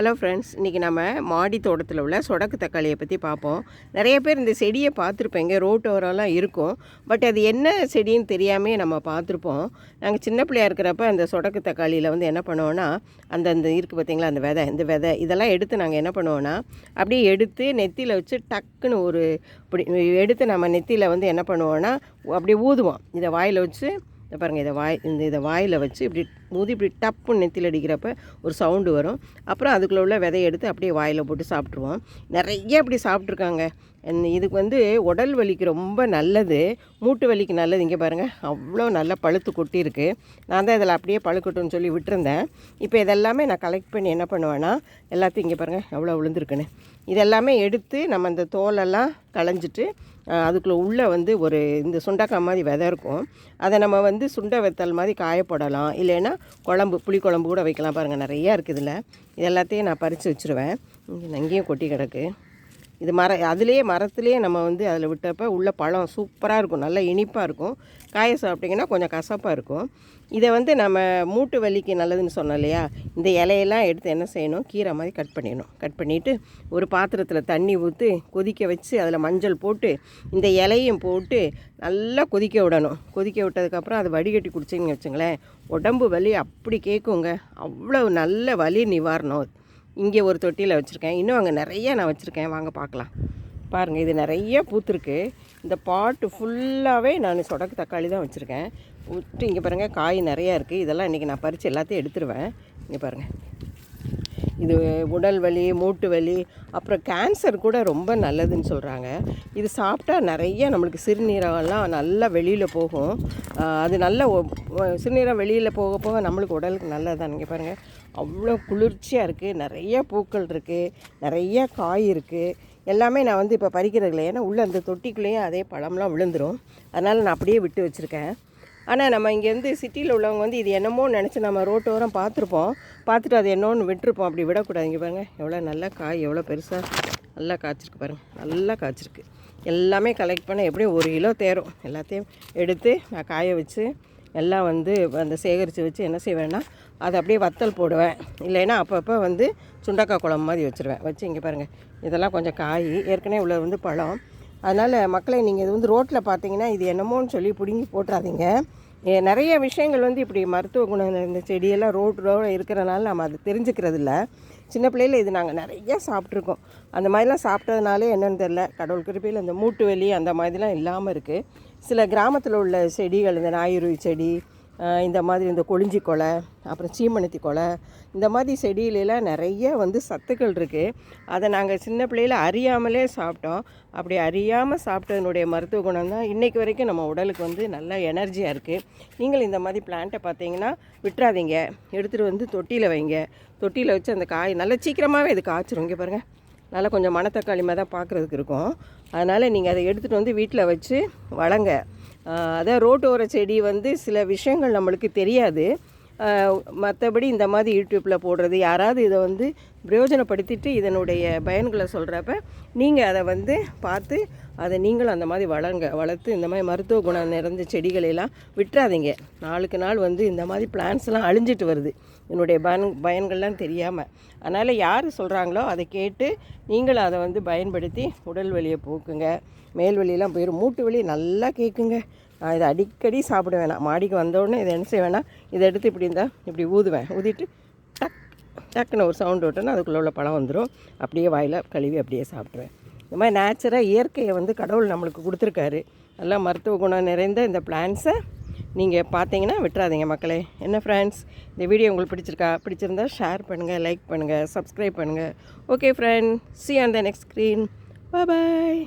Hello friends இன்றைக்கி நம்ம மாடி தோட்டத்தில் உள்ள சொடக்கு தக்காளியை பற்றி பார்ப்போம். நிறைய பேர் இந்த செடியை பார்த்துருப்பேங்க. ரோட்டோரெல்லாம் இருக்கும். பட் அது என்ன செடின்னு தெரியாமே நம்ம பார்த்துருப்போம். நாங்கள் சின்ன பிள்ளையா இருக்கிறப்ப அந்த சொடக்கு தக்காளியில் வந்து என்ன பண்ணுவோன்னா அந்த அந்த இருக்குது பார்த்தீங்களா அந்த விதை இந்த விதை இதெல்லாம் எடுத்து நாங்கள் என்ன பண்ணுவோன்னா அப்படியே எடுத்து நெத்தியில் வச்சு டக்குன்னு ஒரு இப்படி எடுத்து நம்ம நெத்தியில் வந்து என்ன பண்ணுவோன்னா அப்படியே ஊதுவோம். இதை வாயில் வச்சு பாருங்கள் இதை வாய் இந்த இதை வாயில் வச்சு இப்படி ஊதி இப்படி டப்புன்னு நெத்தில் அடிக்கிறப்ப ஒரு சவுண்டு வரும். அப்புறம் அதுக்குள்ளே உள்ள விதையை எடுத்து அப்படியே வாயில் போட்டு சாப்பிட்ருவோம் நிறைய இப்படி சாப்பிட்ருக்காங்க இதுக்கு வந்து உடல் வலிக்கு ரொம்ப நல்லது. மூட்டு வலிக்கு நல்லது. இங்கே பாருங்கள் அவ்வளோ நல்லா பழுத்து கொட்டியிருக்கு. நான் தான் இதில் அப்படியே பழுக்கட்டும்னு சொல்லி விட்டுருந்தேன். இப்போ இதெல்லாமே நான் கலெக்ட் பண்ணி என்ன பண்ணுவேன்னா எல்லாத்தையும் இங்கே பாருங்கள் எவ்வளோ விழுந்துருக்குன்னு இதெல்லாமே எடுத்து நம்ம இந்த தோலெல்லாம் களைஞ்சிட்டு அதுக்குள்ளே உள்ளே வந்து ஒரு இந்த சுண்டக்காய் மாதிரி விதை இருக்கும். அதை நம்ம வந்து சுண்டை வெத்தல் மாதிரி காயப்படலாம். இல்லைன்னா குழம்பு புளி குழம்பு கூட வைக்கலாம் பாருங்கள் நிறையா இருக்குது இதில். இது எல்லாத்தையும் நான் பறித்து வச்சுருவேன். இங்கே அங்கேயும் கொட்டி கிடக்கு. இது மர அதுலேயே மரத்துலேயே நம்ம வந்து அதில் விட்டப்ப உள்ள பழம் சூப்பராக இருக்கும். நல்லா இனிப்பாக இருக்கும். காய சாப்பிட்டிங்கன்னா கொஞ்சம் கசப்பாக இருக்கும். இதை வந்து நம்ம மூட்டு வலிக்கு நல்லதுன்னு சொன்னோம் இல்லையா? இந்த இலையெல்லாம் எடுத்து என்ன செய்யணும்? கீரை மாதிரி கட் பண்ணிடணும். கட் பண்ணிவிட்டு ஒரு பாத்திரத்தில் தண்ணி ஊற்றி கொதிக்க வச்சு அதில் மஞ்சள் போட்டு இந்த இலையும் போட்டு நல்லா கொதிக்க விடணும். கொதிக்க விட்டதுக்கப்புறம் அதை வடிகட்டி குடிச்சிங்கன்னு வச்சுங்களேன் உடம்பு வலி அப்படி கேட்குங்க அவ்வளோ நல்ல வலி நிவாரணம் இங்கே ஒரு தொட்டியில் வச்சுருக்கேன். இன்னும் அங்கே நிறைய நான் வச்சுருக்கேன். வாங்க பார்க்கலாம். பாருங்கள் இது நிறைய பூத்துருக்கு. இந்த பாட்டு ஃபுல்லாகவே நான் சொடக்கு தக்காளி தான் வச்சுருக்கேன். விட்டு இங்கே பாருங்கள் காய் நிறையா இருக்குது இதெல்லாம் இன்றைக்கி நான் பறித்து எல்லாத்தையும் எடுத்துருவேன். இங்கே பாருங்கள் இது உடல் வலி மூட்டு வலி அப்புறம் கேன்சர் கூட ரொம்ப நல்லதுன்னு சொல்கிறாங்க இது சாப்பிட்டா நிறைய நம்மளுக்கு சிறுநீரகம்லாம் நல்லா வெளியில் போகும். அது நல்ல சிறுநீரகம் வெளியில் போக போக நம்மளுக்கு உடலுக்கு நல்லதுதான் இங்கே பாருங்கள் அவ்வளோ குளிர்ச்சியாக இருக்குது நிறைய பூக்கள் இருக்குது நிறைய காய் இருக்குது எல்லாமே நான் வந்து இப்போ பறிக்கிறது ஏன்னா உள்ளே அந்த தொட்டிக்குள்ளேயும் அதே பழம்லாம் விழுந்துடும் அதனால் நான் அப்படியே விட்டு வச்சுருக்கேன். ஆனால் நம்ம இங்கேருந்து சிட்டியில் உள்ளவங்க வந்து இது என்னமோ நினச்சி நம்ம ரோட்டோரம் பார்த்துருப்போம். பார்த்துட்டு அது என்னோன்னு விட்டுருப்போம். அப்படி விடக்கூடாது. இங்கே பாருங்கள் எவ்வளோ நல்லா காய் எவ்வளோ பெருசாக நல்லா காய்ச்சிருக்கு பாருங்கள் நல்லா காய்ச்சிருக்கு. எல்லாமே கலெக்ட் பண்ண எப்படியும் ஒரு கிலோ தேரும். எல்லாத்தையும் எடுத்து நான் காய வச்சு எல்லாம் வந்து அந்த சேகரித்து வச்சு என்ன செய்வேன்னா அதை அப்படியே வத்தல் போடுவேன். இல்லைன்னா அப்பப்போ வந்து சுண்டக்காய் குழம்பு மாதிரி வச்சுருவேன். வச்சு இங்கே பாருங்கள் இதெல்லாம் கொஞ்சம் காய். ஏற்கனவே உள்ள வந்து பழம். அதனால் மக்களை நீங்கள் இது வந்து ரோட்டில் பார்த்தீங்கன்னா இது என்னமோன்னு சொல்லி பிடுங்கி போட்டுறாதீங்க. நிறைய விஷயங்கள் வந்து இப்படி மருத்துவ குணம் இந்த செடியெல்லாம் ரோடு ரோடு இருக்கிறனால நம்ம அது தெரிஞ்சுக்கிறது இல்லை சின்ன பிள்ளையில் இது நாங்கள் நிறைய சாப்பிட்ருக்கோம். அந்த மாதிரிலாம் சாப்பிட்டதுனாலே என்னென்னு தெரில கடவுள் கிருப்பையில் இந்த மூட்டு வலி அந்த மாதிரிலாம் இல்லாமல் இருக்குது சில கிராமத்தில் உள்ள செடிகள் இந்த நாயுருவி செடி இந்த மாதிரி இந்த கொழிஞ்சி கொலை அப்புறம் சீமணத்தி கொலை இந்த மாதிரி செடியிலலாம் நிறைய வந்து சத்துக்கள் இருக்குது அதை நாங்கள் சின்ன பிள்ளையில் அறியாமலே சாப்பிட்டோம். அப்படி அறியாமல் சாப்பிட்டதனுடைய மருத்துவ குணம் தான் இன்றைக்கு வரைக்கும் நம்ம உடலுக்கு வந்து நல்ல எனர்ஜியாக இருக்குது நீங்கள் இந்த மாதிரி பிளான்ட்டை பார்த்தீங்கன்னா விட்டுறாதீங்க. எடுத்துகிட்டு வந்து தொட்டியில் வைங்க. தொட்டியில் வச்சு அந்த காய் நல்லா சீக்கிரமாகவே இது காய்ச்சிரும். இங்கே பாருங்கள் நல்லா கொஞ்சம் மணத்தக்காளி மாதிரி தான் பார்க்குறதுக்கு இருக்கும். அதனால் நீங்கள் அதை எடுத்துகிட்டு வந்து வீட்டில் வச்சு வளங்க. அதான் ரோட்டோர செடி வந்து சில விஷயங்கள் நம்மளுக்கு தெரியாது. மற்றபடி இந்த மாதிரி யூடியூப்பில் போடுறது யாராவது இதை வந்து பிரயோஜனப்படுத்திட்டு இதனுடைய பயன்களை சொல்கிறப்ப நீங்கள் அதை வந்து பார்த்து அதை நீங்களும் அந்த மாதிரி வளங்க வளர்த்து இந்த மாதிரி மருத்துவ குணம் நிறைந்த செடிகளெல்லாம் விட்டுறாதீங்க. நாளுக்கு நாள் வந்து இந்த மாதிரி பிளான்ஸ்லாம் அழிஞ்சிட்டு வருது. என்னுடைய பயன் பயன்கள்லாம் தெரியாமல் அதனால் யார் சொல்கிறாங்களோ அதை கேட்டு நீங்களும் அதை வந்து பயன்படுத்தி உடல் வலியை போக்குங்க. மேல் வழியெல்லாம் போயிடும் மூட்டு வலி நல்லா கேட்குங்க நான் இதை அடிக்கடி சாப்பிட வேணாம். மாடிக்கு வந்தோடனே இதை என்ன செய்ய வேணாம். இதை எடுத்து இப்படி இருந்தால் இப்படி ஊதுவேன். ஊதிட்டு டக்குன்னு ஒரு சவுண்டு விட்டோன்னா அதுக்குள்ளே உள்ள பழம் வந்துடும் அப்படியே வாயில் கழுவி அப்படியே சாப்பிட்ருவேன் இந்த மாதிரி நேச்சுராக இயற்கையை வந்து கடவுள் நம்மளுக்கு கொடுத்துருக்காரு. நல்லா மருத்துவ குணம் நிறைந்த இந்த பிளான்ஸை நீங்கள் பார்த்தீங்கன்னா விட்டுறாதீங்க மக்களே. என்ன ஃப்ரெண்ட்ஸ் இந்த வீடியோ உங்களுக்கு பிடிச்சிருக்கா? பிடிச்சிருந்தா ஷேர் பண்ணுங்கள் லைக் பண்ணுங்கள் சப்ஸ்கிரைப் பண்ணுங்கள் okay friend see on the next screen bye